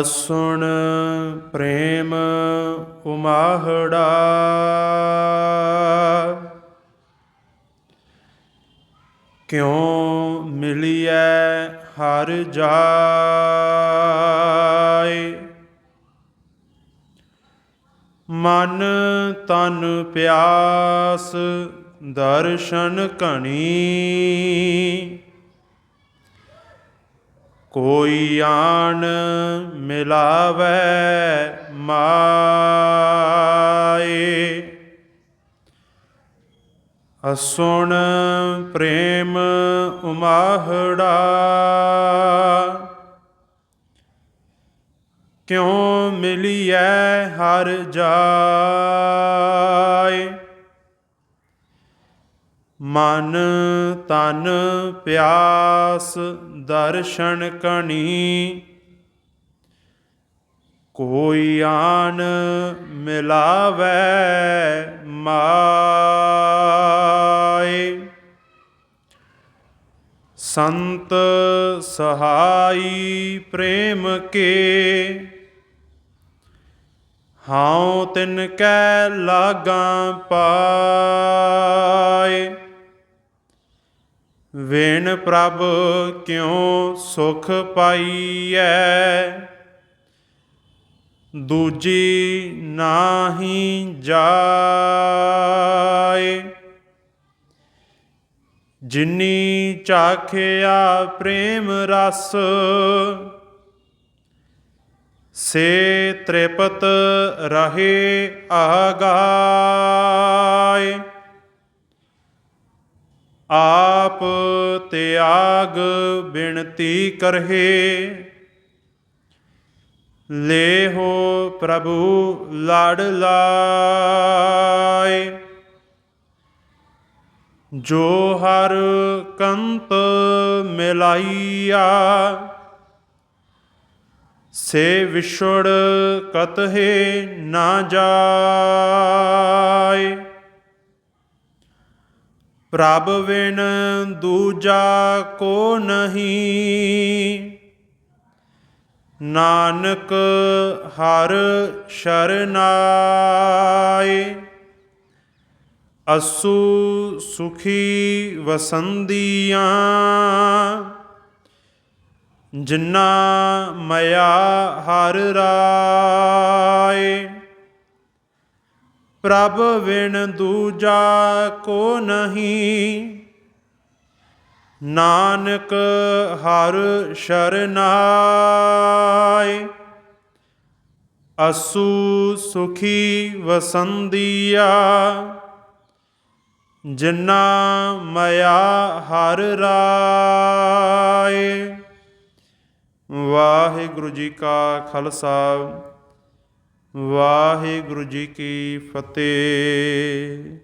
ਅਸੁਣ ਪ੍ਰੇਮ ਉਮਾਹੜਾ। ਕਿਉ ਮਿਲਿਐ ਹਰ ਜਾਏ? ਮਨ ਤਨ ਪਿਆਸ ਦਰਸ਼ਨ ਕਣੀ। ਕੋਈ ਆਣ ਮਿਲਾਵੇ ਮਾਏ। ਅਸੁਣ ਪ੍ਰੇਮ ਉਮਾਹੜਾ ਕਿਉ ਮਿਲਿਐ ਹਰ ਜਾ? ਮਨ ਤਨ ਪਿਆਸ ਦਰਸ਼ਨ ਕਣੀ। ਕੋਈ ਆਨ ਮਿਲਾਵੇ ਮਾਏ। ਸੰਤ ਸਹਾਈ ਪ੍ਰੇਮ ਕੇ। ਹਉ ਤਿਨ ਕੈ ਲਾਗਾ ਪਾਏ ਵੇਣ ਪ੍ਰਭ ਕਿਉ ਸੁਖ ਪਾਈਐ? ਦੂਜੀ ਨਾਹੀ ਜਾਏ। ਜਿਨੀ ਚਾਖਿਆ ਪ੍ਰੇਮ ਰਸ, ਸੇ ਤ੍ਰਿਪਤ ਰਹੇ ਆਗਾਏ। ਆਪ ਤਿਆਗ ਬਿਨਤੀ ਕਰਹੇ। ਲੇਹੋ ਪ੍ਰਭੂ ਲੜ ਲਾਏ ਜੋ ਹਰ ਕੰਤ ਮਿਲਾਈਆ, ਸੇ ਵਿਛੜ ਕਤਹਿ ਨਾ ਜਾਏ ਪ੍ਰਭ ਵਿਨ ਦੂਜਾ ਕੋ ਨਹੀਂ। ਨਾਨਕ ਹਰ ਸ਼ਰਨਾਏ। ਅਸੂ ਸੁਖੀ ਵਸੰਦੀਆਂ। ਜਿਨਾ ਮਇਆ ਹਰ ਰਾਏ। ਪ੍ਰਭ ਵਿਣ ਦੂਜਾ ਕੋ ਨਹੀਂ। ਨਾਨਕ ਹਰ ਸ਼ਰਨਾਏ। ਅਸੂ ਸੁਖੀ ਵਸੰਦੀਆ। ਜਿਨਾ ਮਇਆ ਹਰ ਰਾਏ। ਵਾਹਿਗੁਰੂ ਜੀ ਕਾ ਖਾਲਸਾ। ਵਾਹਿਗੁਰੂ ਜੀ ਕੀ ਫਤਿਹ।